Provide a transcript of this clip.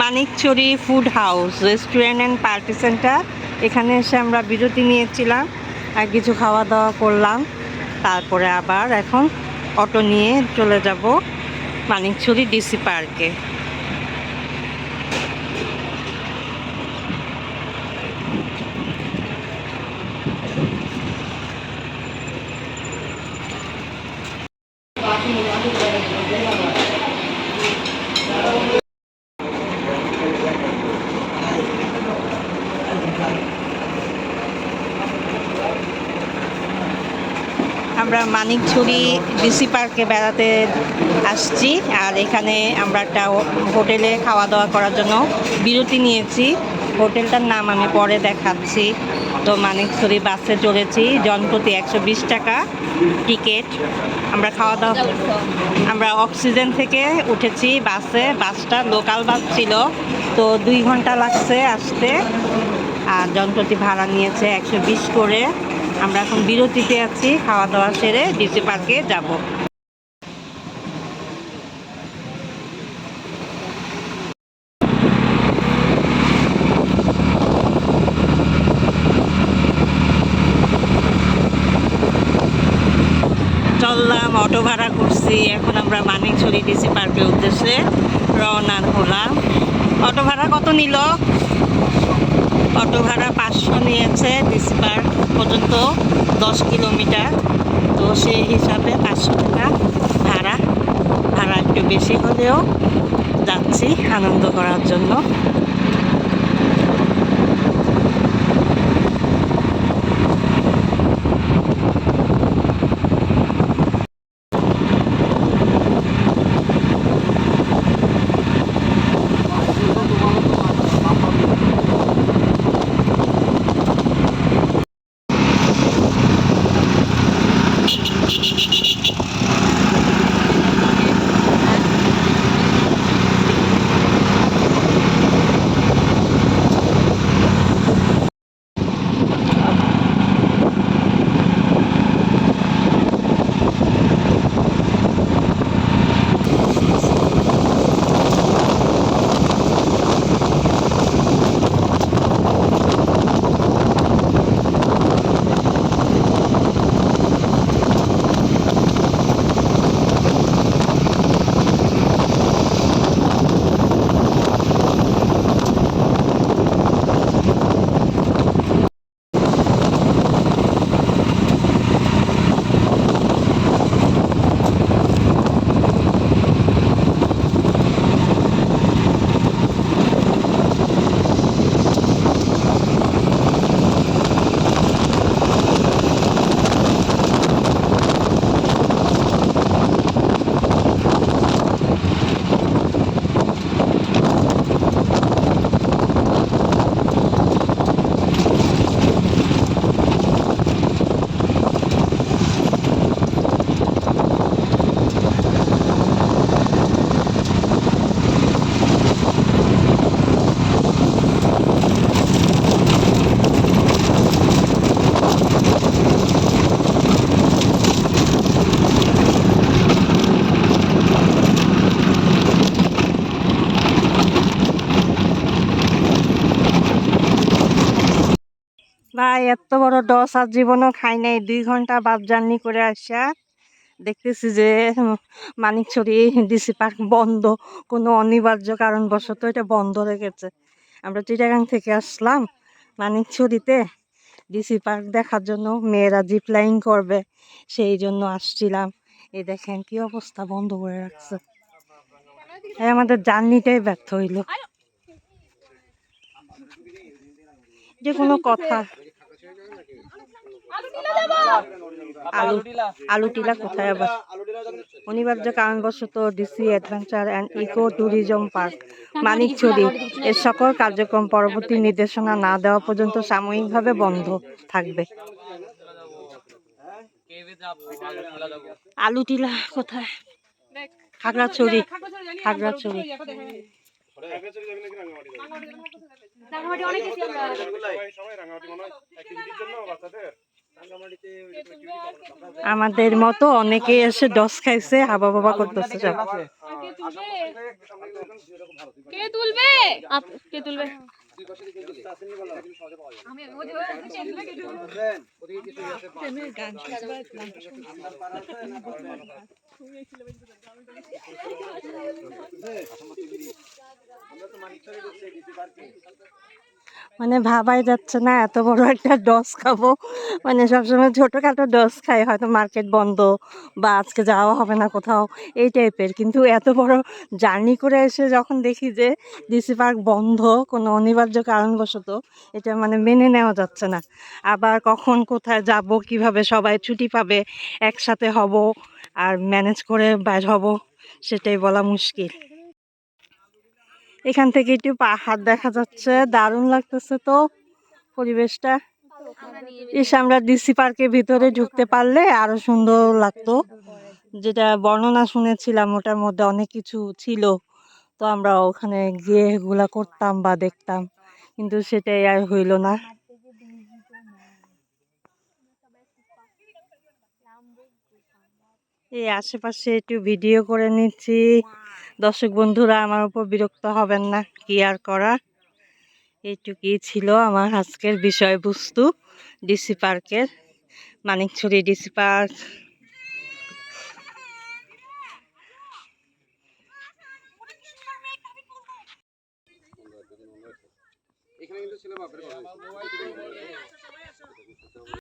Manikchhari food house, restaurant and party centre. এখানে এসে আমরা বিরতি নিয়েছিলাম আর কিছু খাওয়া দাওয়া করলাম। তারপরে আবার এখন অটো নিয়ে চলে যাব মানিকচুরি ডিসি পার্কে। আমরা মানিকছড়ি ডিসি পার্কে বেড়াতে আসছি আর এখানে আমরা একটা হোটেলে খাওয়া দাওয়া করার জন্য বিরতি নিয়েছি। হোটেলটার নাম আমি পরে দেখাচ্ছি। তো মানিকছড়ি বাসে চড়েছি, জনপ্রতি একশো বিশ টাকা টিকিট। আমরা খাওয়া দাওয়া আমরা অক্সিজেন থেকে উঠেছি বাসে, বাসটা লোকাল বাস ছিল, তো দুই ঘণ্টা লাগছে আসতে। আর জনপ্রতি ভাড়া নিয়েছে একশো বিশ করে। আমরা এখন বিরতিতে আছি খাওয়া দাওয়া সেরে ডিসি পার্কে যাব। চললাম, অটো ভাড়া করছি। এখন আমরা মানিকছড়ি ডিসি পার্কের উদ্দেশ্যে রওনা হলাম। অটো ভাড়া কত নিল? অটো ভাড়া পাঁচশো নিয়েছে ডিসি পর্যন্ত দশ কিলোমিটার। তো সেই হিসাবে পাঁচশো টাকা ভাড়া। ভাড়া একটু বেশি হলেও যাচ্ছি আনন্দ করার জন্য। ভাই, এত বড় ডস আর জীবনও খাই নাই। দুই ঘণ্টা বাস জার্নি করে আসা। দেখতেছি যে মানিকছড়ি ডিসি পার্ক বন্ধ। কোনো অনিবার্য কারণবশত এটা বন্ধ রেখেছে আমরা চিটাগাং থেকে আসলাম মানিকছড়িতে ডিসি পার্ক দেখার জন্য মেয়েরা জিপ লাইন করবে, সেই জন্য আসছিলাম। এই দেখেন কি অবস্থা বন্ধ করে রাখছে। আমাদের জার্নিটাই ব্যর্থ হইল। যে কোনো কথা। আলু আলু টিলা কোথায় আবার? অনিবার্য কারণবশত DC adventure and eco tourism park, Manikchhari এর সকল কার্যক্রম পরবর্তী নির্দেশনা না দেওয়া পর্যন্ত সাময়িকভাবে বন্ধ থাকবে। আলু টিলা কোথায়? খাগড়াছড়ি খাগড়াছড়ি। রাঙামাটি অনেক আমরা আমাদের মতো অনেকে এসে ডস খাইছে হাবা বাবা করতেছে সব। কে তুলবে? কে তুলবে? মানে ভাবাই যাচ্ছে না, এত বড় একটা ডস খাব। মানে সবসময় ছোটখাটো ডস খাই, হয়তো মার্কেট বন্ধ বা আজকে যাওয়া হবে না কোথাও, এই টাইপের। কিন্তু এত বড় জার্নি করে এসে যখন দেখি যে ডিসি পার্ক বন্ধ, কোনো অনিবার্য কারণবশত, এটা মানে মেনে নেওয়া যাচ্ছে না। আবার কখন কোথায় যাব, কীভাবে সবাই ছুটি পাবে, একসাথে হব আর ম্যানেজ করে বাইর হব, সেটাই বলা মুশকিল। এখান থেকে একটু পাহাড় দেখা যাচ্ছে, দারুণ লাগতেছে তো পরিবেশটা। ইস, আমরা ডিসি পার্কের ভিতরে ঢুকতে পারলে আরও সুন্দর লাগতো। যেটা বর্ণনা শুনেছিলাম, ওটার মধ্যে অনেক কিছু ছিল। তো আমরা ওখানে গিয়ে এগুলা করতাম বা দেখতাম, কিন্তু সেটাই আর হইল না। এই আশেপাশে একটু ভিডিও করে নিচ্ছি। দর্শক বন্ধুরা, আমার উপর বিরক্ত হবেন না, কি আর করা এইটুকুই ছিল আমার আজকের বিষয়বস্তু, ডিসি পার্কের, মানিকছড়ি ডিসি পার্ক। এখানে কিন্তু ছিল বাপের